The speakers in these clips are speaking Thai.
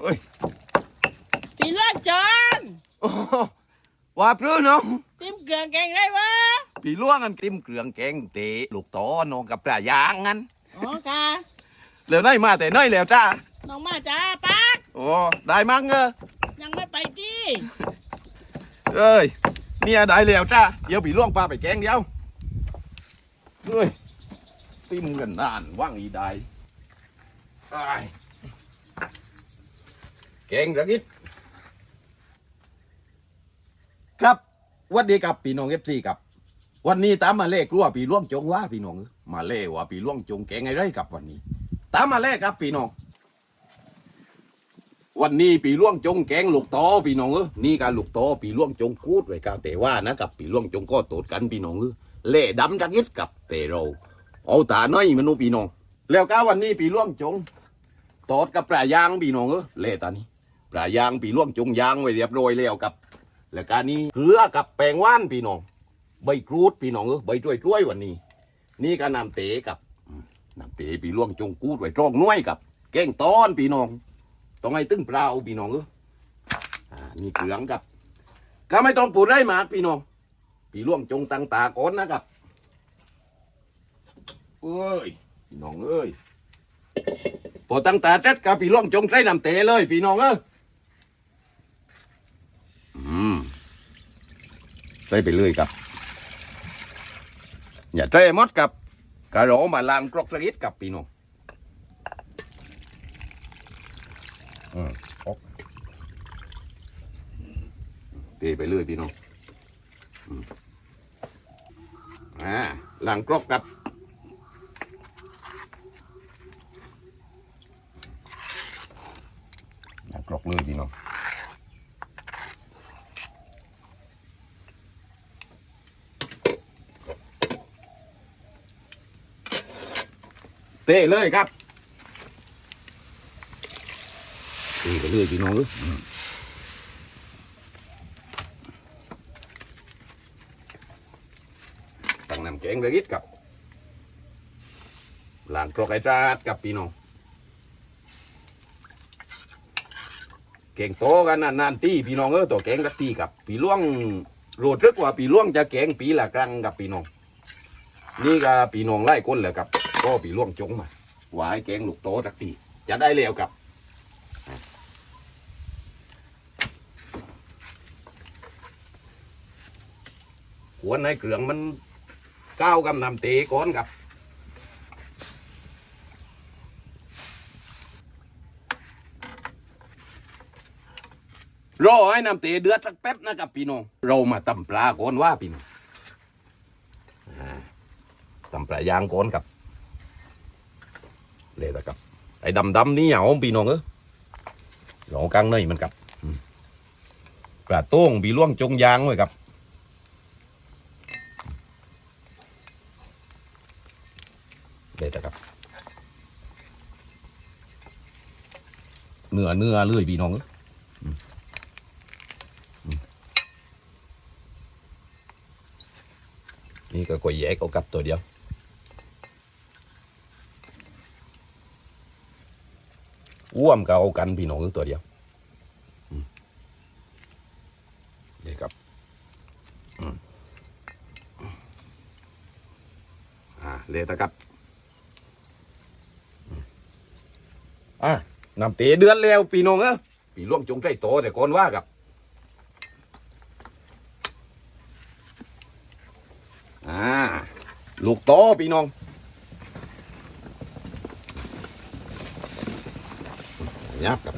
เอ้ยปีเลือดจอนโอ้โหว่าพรื้น้องติ้มเกลืองแกงได้วะปีล่วงกันติมเกลืองแกงเตะลูกตอน้องกับปลายางงั้นอ๋อค่ะเหลวน้อยมาแต่น้อยแล้วจ้าน้องมาจ้าปักโอ้ได้มั้งเออยังไม่ไปที่เอ้ยเนี่ยได้แล้วจ้าเดี๋ยวปีล่วงปลาไปแกงเดียวเอ้ยติมกันนานว่างอีได้อ้าย แกงระกิดครับวัสดีครับพี่น้องเอฟซีครับ วันนี้ตามมาเล่กลัวปีล่วงจงว่าพี่น้องมาเล่ว่าปีล่วงจงแกงไงไรกับวันนี้ ตามมาเล่ครับพี่น้องวันนี้ปีล่วงจงแกงลูกโตอพี่น้องเออนี่การลูกโตปีล่วงจงกูดไว้กาแต่ว่านะกับปีล่วงจงก็โตดกันพี่น้องเออเล่ดำจักยิดกับแต่เรา เอาตาน้อยมนุพี่น้อง แล้วก็วันนี้ปีล่วงจงโตดกับปลายางพี่น้องเออเล่ตานี้ ปลายางปีล่วงจงยางไว้เรียบร้อยแล้วกับ แล้วการนี้เกลือกับแปลงว่านพี่น้องใบกรูดพี่น้องเออใบช่วยช่วยวันนี้ นี่ก็นำเตะกับนำเตะปีล่วงจงกูดไว้ตรองน้อยกับ แกงต้อนพี่น้องต้องให้ตึ้งเปล่าพี่น้องเอออ่านี่เกลืองกับ ก็ไม่ต้องปูดได้หมากพี่น้องปีล่วงจงตังตาก่อนนะครับเอ้ยพี่น้องเอ้ยพอตังตาเจ็ดกับปีล่วงจงใส่น้ำเตะเลยพี่น้องเอออืม ใส่ไปเลยครับ อย่าใจมดกับกระโหลมาลางกรอกสะกิดกับพี่น้องเทไปเรื่อยพี่น้องอ่าล้างกรอกกับล้างกรอกเลยพี่น้อง เตะเลยครับเตะไปเรื่อยพี่น้องเอ้ยตั้งน้ำแกงเลยอิดกับล้างกรอกไอ้จาดกับพี่น้องแกงโตกันนานๆตีพี่น้องเออตัวแกงกัตีกับปีล่วงโรดรึกว่าปีล่วงจะแกงปีละครั้งกับพี่น้อง นี่ก็ปีน้องไล่ก้นแหละครับ ก็ปีล่วงจงมาหวายแกงลูกโตสักทีจะได้แล้วกับหัวในเครื่องมันก้าวกำนำเตะก้อนครับรอให้น้ำเตะเดือดสักแป๊บนะครับพี่น้องเรามาตำปลาก่อนว่าพี่น้องตำปลายางก่อนครับ เลยนะครับ ไอ้ดำๆนี่เอาพี่น้องเออหลอกลางในมันครับอืมปลาโต้งปีล่วงจงยางไว้ครับเลยนะครับเนื้อเนื้อเลื่อยพี่น้องเอ้ยอืมอืมนี่ก็กวยแยกเอากับตัวเดียว อ้วมก็เอากันพี่น้องตัวเดียวอืมนี่ครับอ่าเลยนะครับอะนำเตะเดือนแล้วปีน้องเออปีล่วงจงใจโตแต่ก่อนว่ากับอ่าลูกโตพี่น้อง ยับกับ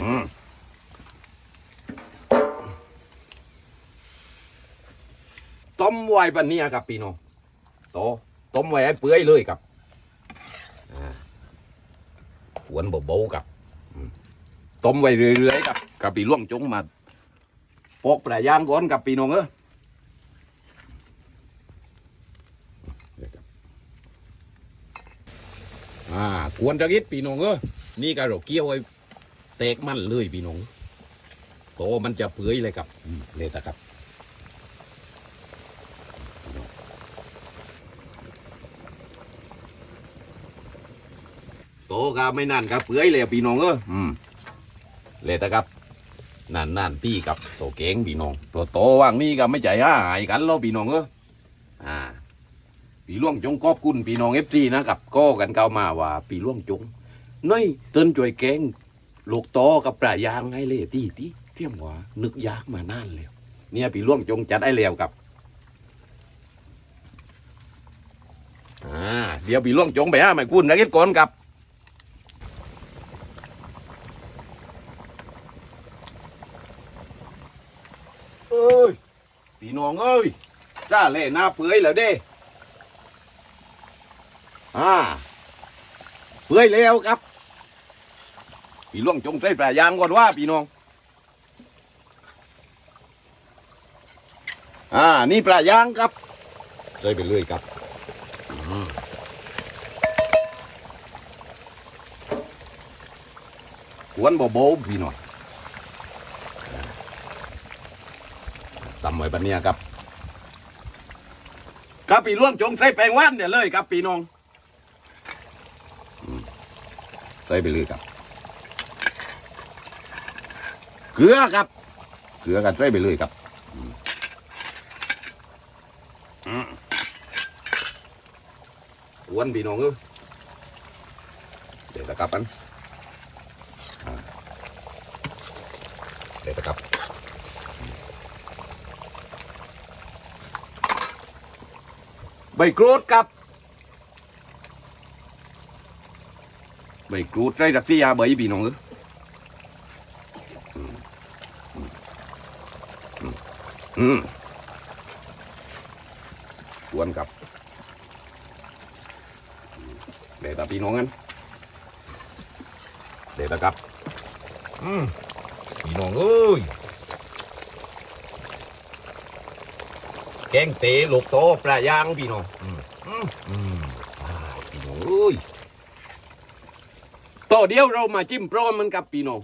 อืมต้มไว้ปันนี้ครับพี่น้องโตต้มไว้เปื่อยเลยครับหวนเบาๆครับต้มไว้เรื่อยๆครับกับปีล่วงจงมา ปอแปรายางก้อนกับปีนงเอออ่าควรจะกิดปีนงเออนี่ก็เราเกี่ยวไว้เตกมันเลยปีนงโตมันจะเปื่อยเลยครับเลยตะครับโตก็ไม่นั่นก็เปื่อยเลยปีนงเออเลยตะครับ นั่นนั่นพี่กับโตเก่งพี่น้องโตโตว่างนี่ก็ไม่ใจหายกันแล้วพี่น้องเอออ่าปีล่วงจงขอบคุณพี่น้องเอฟซีนะครับก็กันเก่ามาว่าปีล่วงจงน้อยเติ้นจ่วยแกงลูกโตกับปลายางให้เลยตีตีเที่ยมว่านึกยากมานานแล้วเนี่ยปีล่วงจงจัดได้แล้วครับอ่าเดี๋ยวปีล่วงจงไปห้าไม่คุณนักเก็ตก่อนครับเอ้ย พี่น้องเอ้ยจ้าเล่หน้าเปื่อยแล้วเด้อ่าเปื่อยแล้วครับ พี่ล่วงจงใส่ปลายางก่อนว่าพี่น้อง อ่า นี่ปลายางครับใส่ไปเลยครับกวนบ่โบๆพี่น้อง ตำไว้ปันเนี้ยครับครับพี่ล่วงจงใส่แปลงว่านเนี่ยเลยครับพี่น้องใส่ไปเลยครับ เกลือครับ เกลือกันใส่ไปเลยครับอืมวนพี่น้องเออเดี๋ยวตะกลับมันอ่าเดี๋ยวตะกับ ใบกรูดครับใบกรูดใส่ดักที่ยาใบพี่น้องเอออืมอืมอืมกวนกับเดี๋ยวตาพี่น้องกันเดี๋ยวตากับ อืมพี่น้องเอ้ย แกงเตะลูกโตปลายางพี่น้องอืมอืมอืมอ่าพี่น้องเอ้ยต่อเดียวเรามาจิ้มพร้อมมันกับพี่น้อง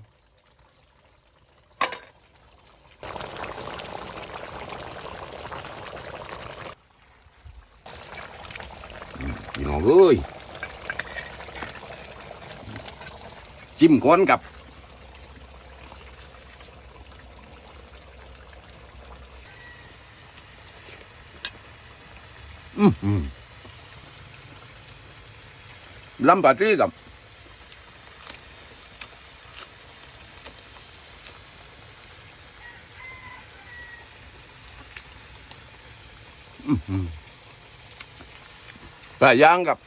พี่น้องเอ้ยจิ้มก้อนกับ อืมอืมลำบากที่กับ ปลาย่างกับ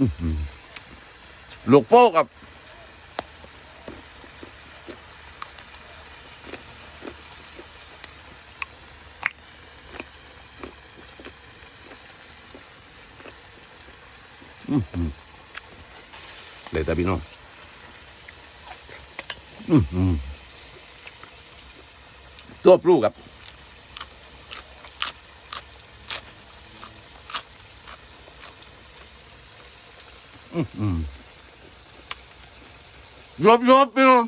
อื้อหือลูกโป้กับ อื้อหือ เลยแต่พี่น้องตัวปลูกกับยบยบพี่น้อง